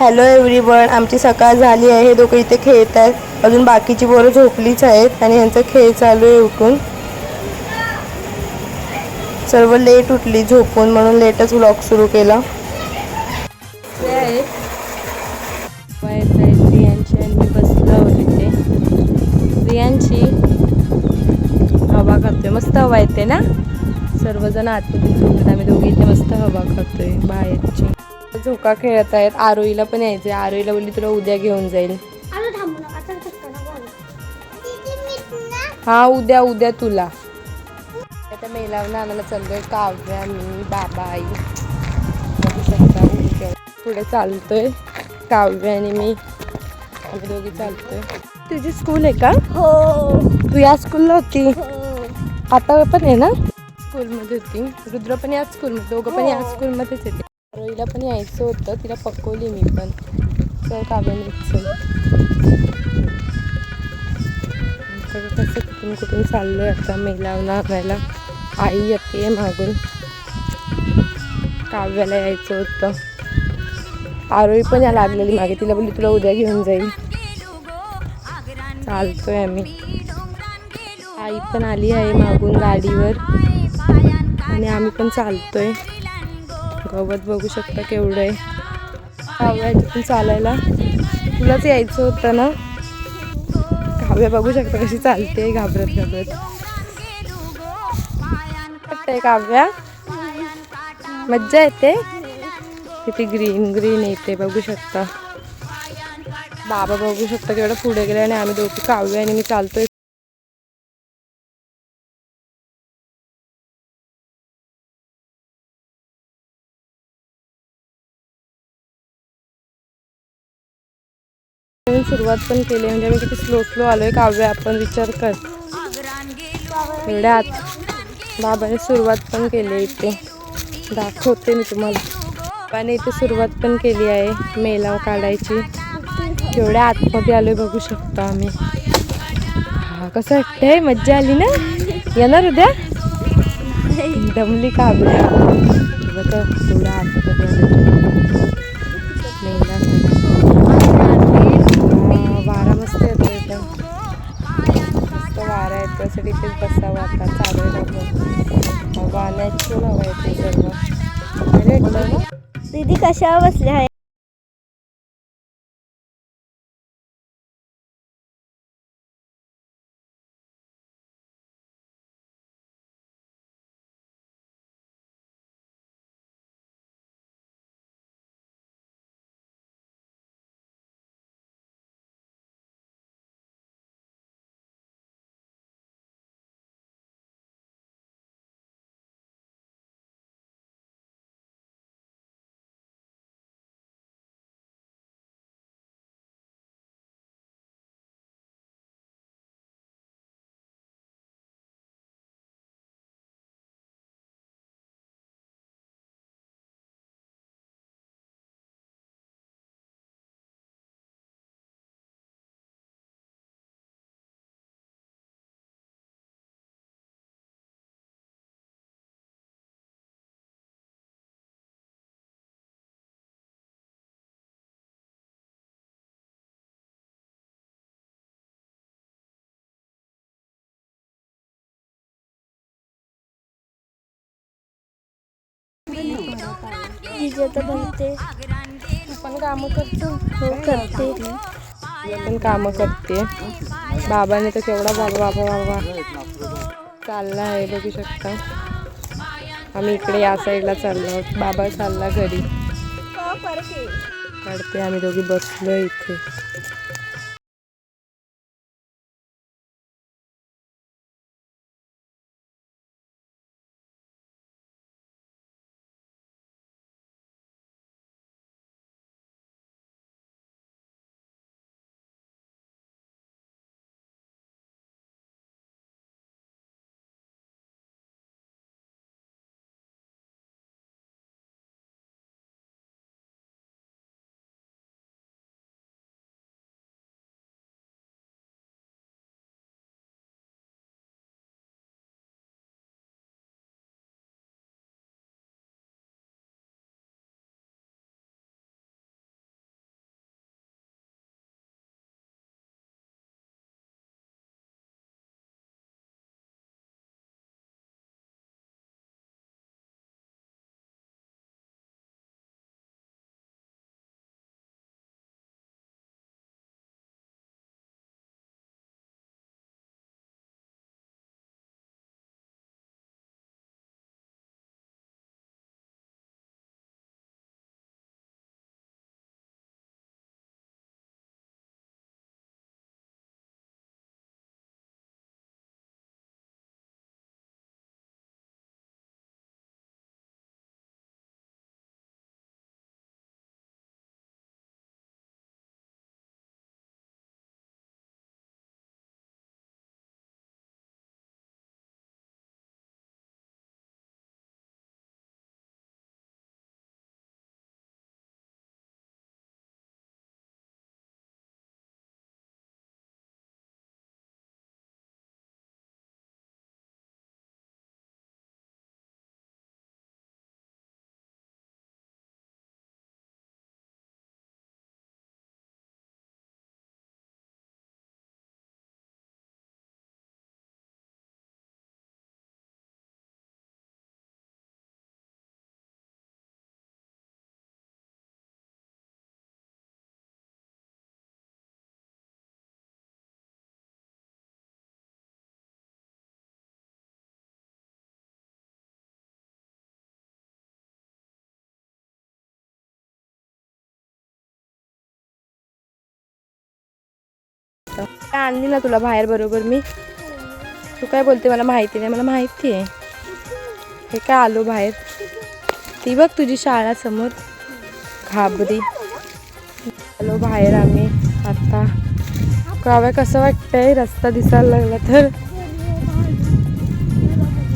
Hello everyone आमची सकाळ झाली आहे. हे दोघं इथे खेळत आहेत. अजून बाकीची बरं झोपलीच आहेत आणि यांचा खेळ चालू आहे उठून. सर्व लेट उठली झोपून म्हणून लेटच ब्लॉग सुरू केला. प्रियांची आणि मी बसलो इथे प्रियांची हवा खातोय. मस्त हवा येते ना? सर्वजण आतमध्ये झोपतात. आम्ही दोघे इथे मस्त हवा खातोय. बाहेरची. झोका खेळत आहेत. आरोईला पण यायचे आरोईला बोलली तुला उद्या घेऊन जाईल. हा उद्या उद्या तुला. आता मेलावनं आणायला चाललोय काव्या मी बाबा आई. पुढे चालतोय काव्या आणि मी. आम्ही दोघी चालतोय. तुझी स्कूल आहे का? हो. तू या स्कूलला होती. हो. आता पण आहे ना? स्कूलमध्ये होती. रुद्र पण याच स्कूलमध्ये दोघं पण या हो. स्कूलमध्येच येते रोईला पण यायचं होतं. तिला पकवली मी पण. चल काव्याने सगळं कसं कुठून कुठून चाललोय आता मेलावला आणायला आई येते मागून. काव्याला यायचं होतं. आरोही पण या लागलेली मागे. तिला बोलली तुला उद्या घेऊन जाईल चालतोय आम्ही. आई पण आली आहे मागून गाडीवर. आणि आम्ही पण चालतोय. गवत बघू शकता केवढं आहे. काव्या तिथून चालायला. तुलाच यायचं होतं ना. काव्या बघू शकता कशी चालते घाबरत घाबरत. काव्या. मज्जा येते. किती ग्रीन ग्रीन येते बघू शकता. बाबा बघू शकता केवढं पुढे गेले आणि आम्ही दोघी काव्या आणि मी चालतोय सुरुवात पण केली म्हणजे मी किती स्लो स्लो आलोय काव्य आपण विचार कर. एवढ्या आत बाबाने सुरुवात पण केली आहे इथे. दाखवते मी तुम्हाला. बाबाने इथे सुरुवात पण केली आहे मेलाव काढायची. एवढ्या आतमध्ये आलोय बघू शकतो आम्ही. हा कसं वाटतंय? मज्जा आली ना? येणार उद्या? दमली काव्या. बघा एवढ्या आतमध्ये मेला वारा मस्त येतो इथं मस्त वारा येतो त्यासाठी इथेच बसावं आता चालू नको हवा नॅचरल हवा येते सर्व अरे वाटलं ना अगदी कशावर बसले आहे दीदी आता बनते. तू पण कामं करतो. हो करते. पण कामं करते. बाबाने तर केवढा बाबा बाबा बाबा चालला आहे बघू शकता. आम्ही इकडे या साईडला चाललो बाबा चालला घरी. काढते आम्ही दोघी बसलो इथे. आता. काय आणली ना तुला बाहेर बरोबर मी? तू काय बोलते मला माहिती नाही मला माहिती आहे. हे काय आलो बाहेर? ती बघ तुझी शाळा समोर. घाबरी. आलो बाहेर आम्ही आता. काव्या कसं वाटतंय? रस्ता दिसायला लागला तर.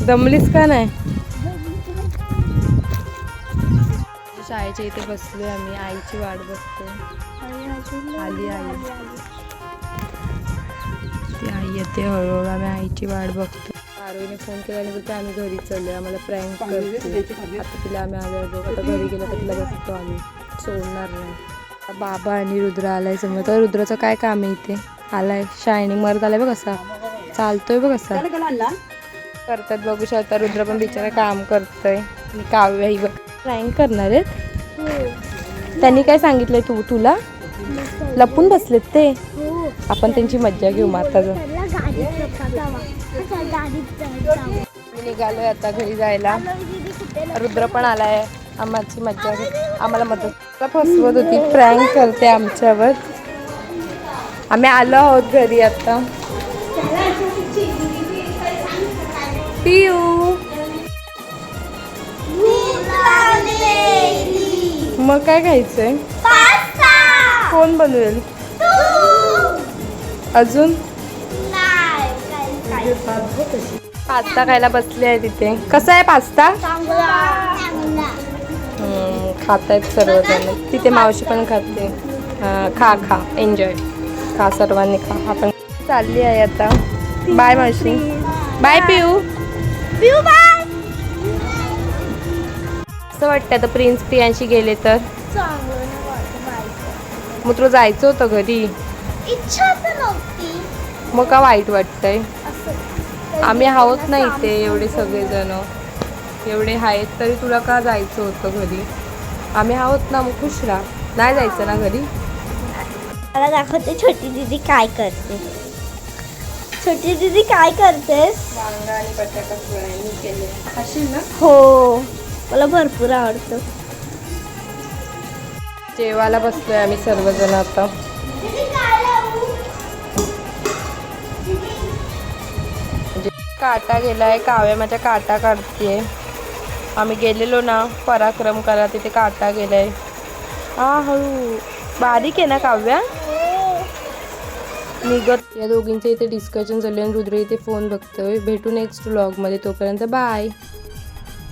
दमलीस का नाही? शाळेच्या इथे बसलोय आम्ही. आईची वाट बघतोय. आली आई ती आई येते हळूहळू आम्ही आईची वाट बघतो. आरोहीने फोन केला आणि बोलते आम्ही घरी चाललो आम्हाला प्रँक करते आता तिला आम्ही आलो बघ आता घरी गेलो तर तिला बघतो आम्ही. सोडणार नाही. बाबा आणि रुद्र आलाय समोर तर रुद्राचं काय काम आहे इथे? आलाय. शायनिंग मारत आलाय बघ कसा. चालतोय बघ कसा. करतात बघू शकता. रुद्र पण बिचारा काम करतोय. आणि काव्य ही बघ. प्रँक करणार आहेत? त्यांनी काय सांगितलंय तू तुला? लपून बसलेत ते. आपण त्यांची मज्जा घेऊ माताचं त्याला गाडीत लपकावा. अच्छा, गाडीत जायचं. मी निघालोय आता घरी जायला. दीदी कुठे रुद्र पण आलाय. आम्हाची मज्जा आम्हाला मदत. फसवत होती. प्रँक करते आमच्यावर. आम्ही आलो आहोत घरी आता. पिऊ मग काय खायचंय? कोण बनवेल? अजून? पास्ता खायला बसले आहे तिथे. कसा आहे पास्ता? खात आहेत सर्वजण. तिथे मावशी पण खाते. खा खा. एन्जॉय खा सर्वांनी खा. आपण चालली आहे आता. बाय मावशी. बाय पिऊ. पिऊ बाय असं वाटतं आता प्रिन्स प्रियांशी गेले तर. मग तुला जायचं होतं घरी? इच्छा मग का वाईट वाटतंय? आम्ही आहोत ना इथे एवढे सगळेजण. एवढे आहेत तरी तुला का जायचं होतं घरी? आम्ही आहोत ना मग खुश राहा. नाही जायचं ना घरी? मला दाखवते छोटी दीदी काय करते. छोटी दीदी काय करतेस? वांगा आणि बटाटा फ्राय केले. खाशील ना? हो. मला भरपूर आवडतं. जेवायला बसलोय आम्ही सर्वजण आता. काटा काटा गेलाय काव्या माझ्या काटा काढते आम्ही गेलेलो ना पराक्रम करा तिथे काटा गेलाय. हा हळू. बारीक आहे ना काव्या? निघत. या दोघींचं इथे डिस्कशन झाले आणि रुद्र इथे फोन बघतोय. भेटू नेक्स्ट व्लॉगमध्ये तोपर्यंत बाय